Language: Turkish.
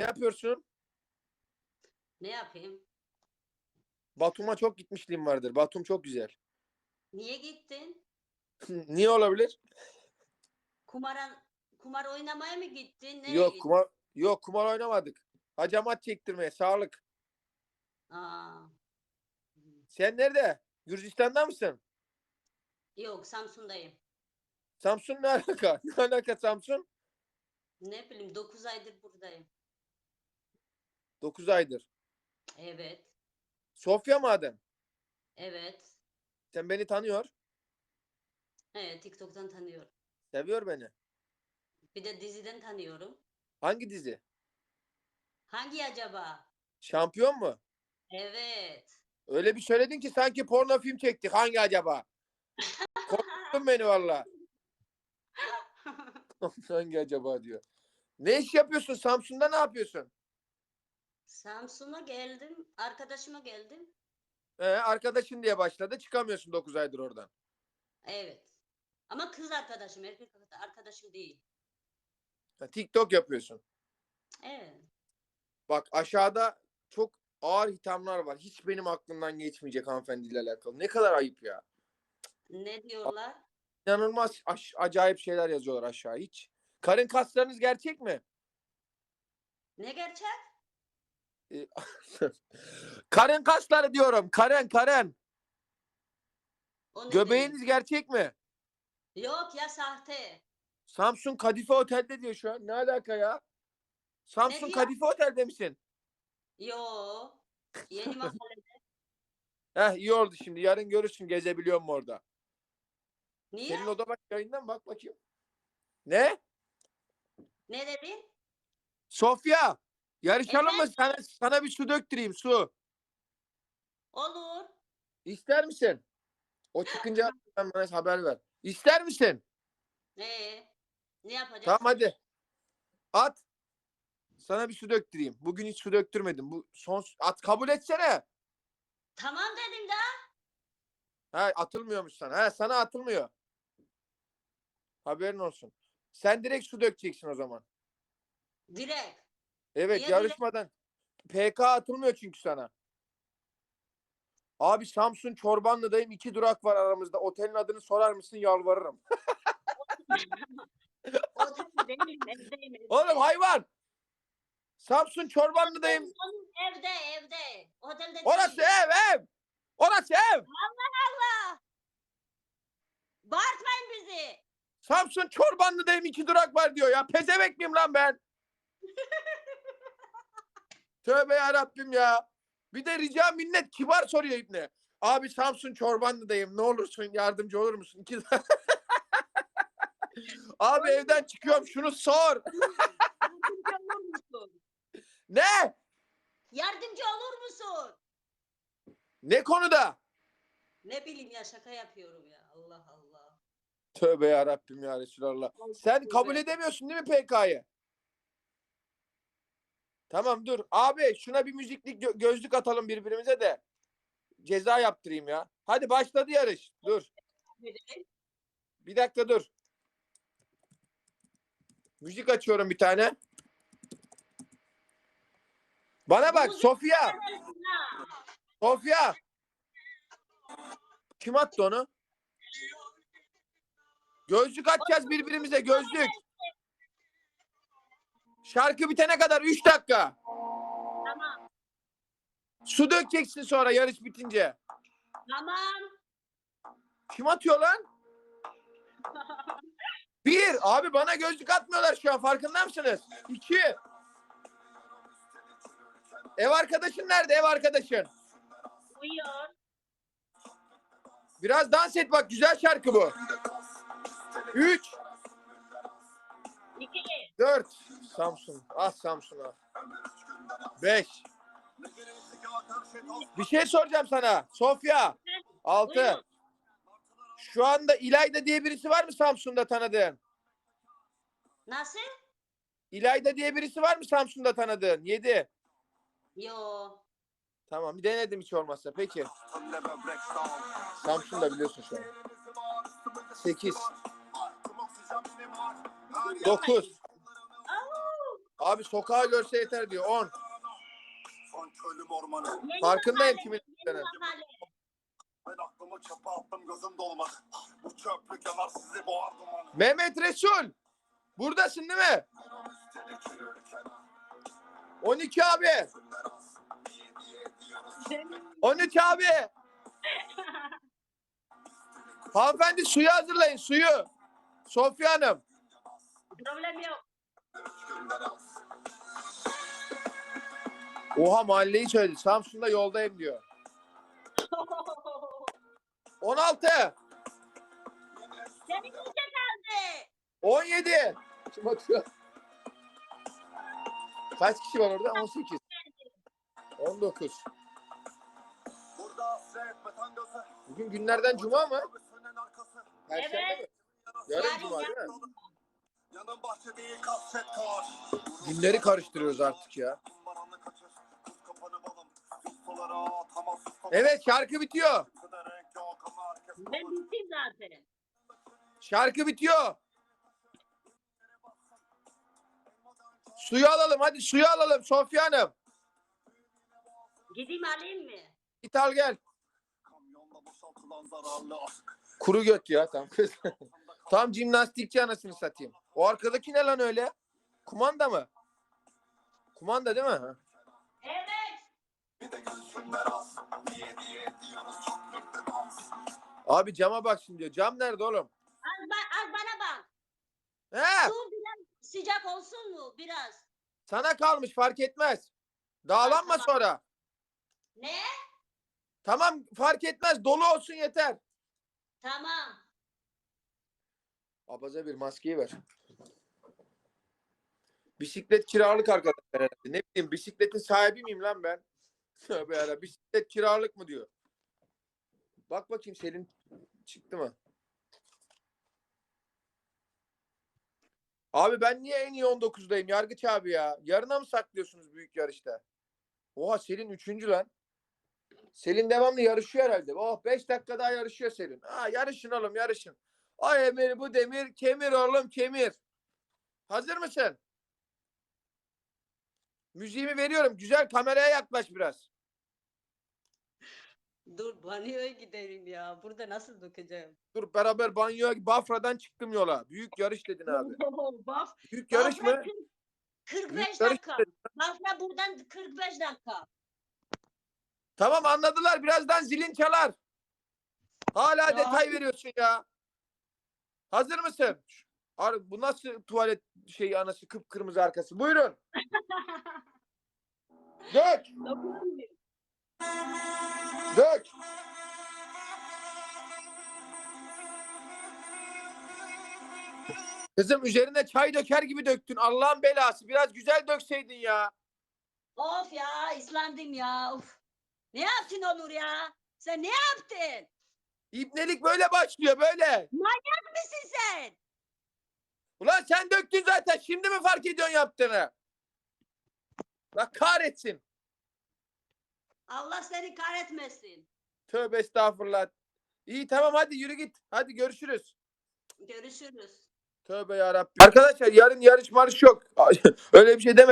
Ne yapıyorsun? Ne yapayım? Batum'a çok gitmişliğim vardır. Batum çok güzel. Niye gittin? Niye olabilir? Kumara, kumar oynamaya mı gittin? Nereye yok gittin? kumar yok kumar oynamadık. Hacamat çektirmeye sağlık. Aa, Sen nerede? Gürcistan'da mısın? yok Samsun'dayım. Samsun ne alaka? Ne alaka Samsun? Ne bileyim 9 aydır buradayım. 9 aydır. Evet. Sofya mı adın? Evet. Sen beni tanıyor. Evet TikTok'tan tanıyorum. Seviyor beni. Bir de diziden tanıyorum. Hangi dizi? Hangi acaba? Şampiyon mu? Evet. Öyle bir söyledin ki sanki porno film çektik. Hangi acaba? Korktun beni valla. Hangi acaba diyor. Ne iş yapıyorsun? Samsun'da ne yapıyorsun? Samsun'a geldim. Arkadaşıma geldim. Ee, arkadaşın diye başladı. Çıkamıyorsun 9 aydır oradan. Evet. Ama kız arkadaşım, erkek arkadaşım değil. Ha, TikTok yapıyorsun. Evet. Bak aşağıda çok ağır hithamlar var. Hiç benim aklımdan geçmeyecek hanımefendiyle alakalı. Ne kadar ayıp ya. Ne diyorlar? İnanılmaz acayip şeyler yazıyorlar aşağı hiç. Karın kaslarınız gerçek mi? Ne gerçek? Karın kasları diyorum. O ne Göbeğiniz gerçek mi? demek? Yok ya sahte. Samsun Kadife Otel'de diyor şu an. Ne alaka ya? Samsun diyor? Kadife Otel'de misin? Yo. Yeni mahallede. Heh iyi oldu şimdi. Yarın görürsün gezebiliyor mu orada. Niye? Senin oda bak yayından bak bakayım. Ne? Ne dedin? Sofya. Yarışalım mı? Evet. Sana, sana bir su döktüreyim su. Olur. İster misin? O çıkınca sen bana haber ver. İster misin? Ee, ne yapacağız? Tamam hadi. At. Sana bir su döktüreyim. Bugün hiç su döktürmedim. Bu son at kabul etsene. Tamam dedim de. Ha atılmıyormuş sana. Ha sana atılmıyor. Haberin olsun. Sen direkt su dökeceksin o zaman. Direkt. Evet Niye yarışmadan. PK atılmıyor çünkü sana. Abi Samsun Çorbanlı'dayım. iki durak var aramızda. Otelin adını sorar mısın? Yalvarırım. Otel evdeyim. Oğlum hayvan. Samsun Çorbanlı'dayım. Evde, evde. Otelde Orası değilim. ev ev. Orası ev. Allah. Bağırtmayın bizi. Samsun Çorbanlı'dayım. iki durak var diyor ya. Pezevenk miyim lan ben? Tövbe yarabbim ya. Bir de rica minnet kibar soruyor İbni. Abi Samsun Çorbanlı'dayım. Ne olursun yardımcı olur musun? İki... Abi evden çıkıyorum. Şunu sor. Yardımcı olur musun? Ne? Yardımcı olur musun? Ne konuda? Ne bileyim ya şaka yapıyorum ya. Allah Allah. Tövbe yarabbim ya Resulallah. Sen kabul edemiyorsun değil mi PK'yı? Tamam dur. Abi şuna bir müziklik gö- gözlük atalım birbirimize de. Ceza yaptırayım ya. Hadi başladı yarış. Dur. Bir dakika dur. Müzik açıyorum bir tane. Bana bak Sofya. Sofya. Kim attı onu? Gözlük atacağız birbirimize gözlük. Şarkı bitene kadar 3 dakika. Tamam. Su dökeceksin sonra yarış bitince. Tamam. Kim atıyor lan? Bir. Abi bana gözlük atmıyorlar şu an farkında mısınız? İki. Ev arkadaşın nerede ev arkadaşın? Uyuyor. Biraz dans et bak güzel şarkı bu. Üç. İki. Dört. Samsun. Ah Samsun'a. Beş. Bir şey soracağım sana. Sofya. Altı. Şu anda İlayda diye birisi var mı Samsun'da tanıdığın? Nasıl? İlayda diye birisi var mı Samsun'da tanıdığın? Yedi. Yo. Tamam bir denedim hiç olmazsa. Peki. Samsun'da biliyorsun şu an. Sekiz. Dokuz. Abi sokağı görse yeter diyor. 10. Son köylüm ormanı. Farkındayım kimin istediğini. Ben aklımı çöpe attım gözüm dolmadı. Bu çöplük yanar sizi boğar dumanı. Mehmet Resul. Buradasın değil mi? 12 abi. 13 abi. Hanımefendi suyu hazırlayın suyu. Sofya Hanım. Problem yok. Oha mahalleyi söyledi. Samsun'da yoldayım diyor. 16. Senin yüce kaldı. 17. Kim atıyor? Kaç kişi var orada? 18. 19. Burada hasret metan gözü. Bugün günlerden cuma mı? Perşembe Evet. mi? Yarın cuma değil mi? Günleri karıştırıyoruz artık ya. Evet şarkı bitiyor. Kabul. bittim zaten. Şarkı bitiyor. Suyu alalım hadi suyu alalım Sofya Hanım. Gideyim alayım mı? Git al gel. Kuru göt ya tam kız. tam jimnastikçi anasını satayım. O arkadaki ne lan öyle? Kumanda mı? Kumanda değil mi? Ha. Evet. Bir de gülsünler az. Niye diye diyoruz çok büyük bir dans. Abi cama bak şimdi diyor. Cam nerede oğlum? Az, ba- az bana bak. He, Su biraz sıcak olsun mu? Biraz. sana kalmış fark etmez. Dağlanma Tamam. sonra. Ne? Tamam fark etmez. Dolu olsun yeter. Tamam. Abaza bir maskeyi ver. Bisiklet kiralık arkadaşlar herhalde. Ne bileyim bisikletin sahibi miyim lan ben? Tövbe yarabbim. Bisiklet kiralık mı diyor. Bak bakayım Selin çıktı mı? Abi ben niye en iyi 19'dayım Yargıç abi ya? Yarına mı saklıyorsunuz büyük yarışta? Oha Selin üçüncü lan. Selin devamlı yarışıyor herhalde. Oh 5 dakika daha yarışıyor Selin. Ha yarışın oğlum yarışın. O emir bu demir kemir oğlum kemir. Hazır mısın? Müziğimi veriyorum. Güzel kameraya yaklaş biraz. Dur banyoya gidelim ya. Burada nasıl dökeceğim? Dur beraber banyoya Bafra'dan çıktım yola. Büyük yarış dedin abi. Baf, Büyük yarış Bafra mı? kırk- 45 yarış dakika. Bafra buradan 45 dakika. Tamam anladılar. Birazdan zilin çalar. Hala Ya. detay veriyorsun ya. Hazır mısın? Abi bu nasıl tuvalet şeyi anası kıpkırmızı arkası. Buyurun. Dök. Dök. Kızım üzerine çay döker gibi döktün. Allah'ın belası. Biraz güzel dökseydin ya. Of ya ıslandım ya. Of. Ne yaptın Onur ya? Sen ne yaptın? İbnelik böyle başlıyor böyle. Misin sen? Ulan sen döktün zaten. Şimdi mi fark ediyorsun yaptığını? Bak kahretsin. Allah seni kahretmesin. Tövbe estağfurullah. İyi tamam hadi yürü git. Hadi görüşürüz. Görüşürüz. Tövbe yarabbim. Arkadaşlar yarın yarış marş yok. Öyle bir şey deme.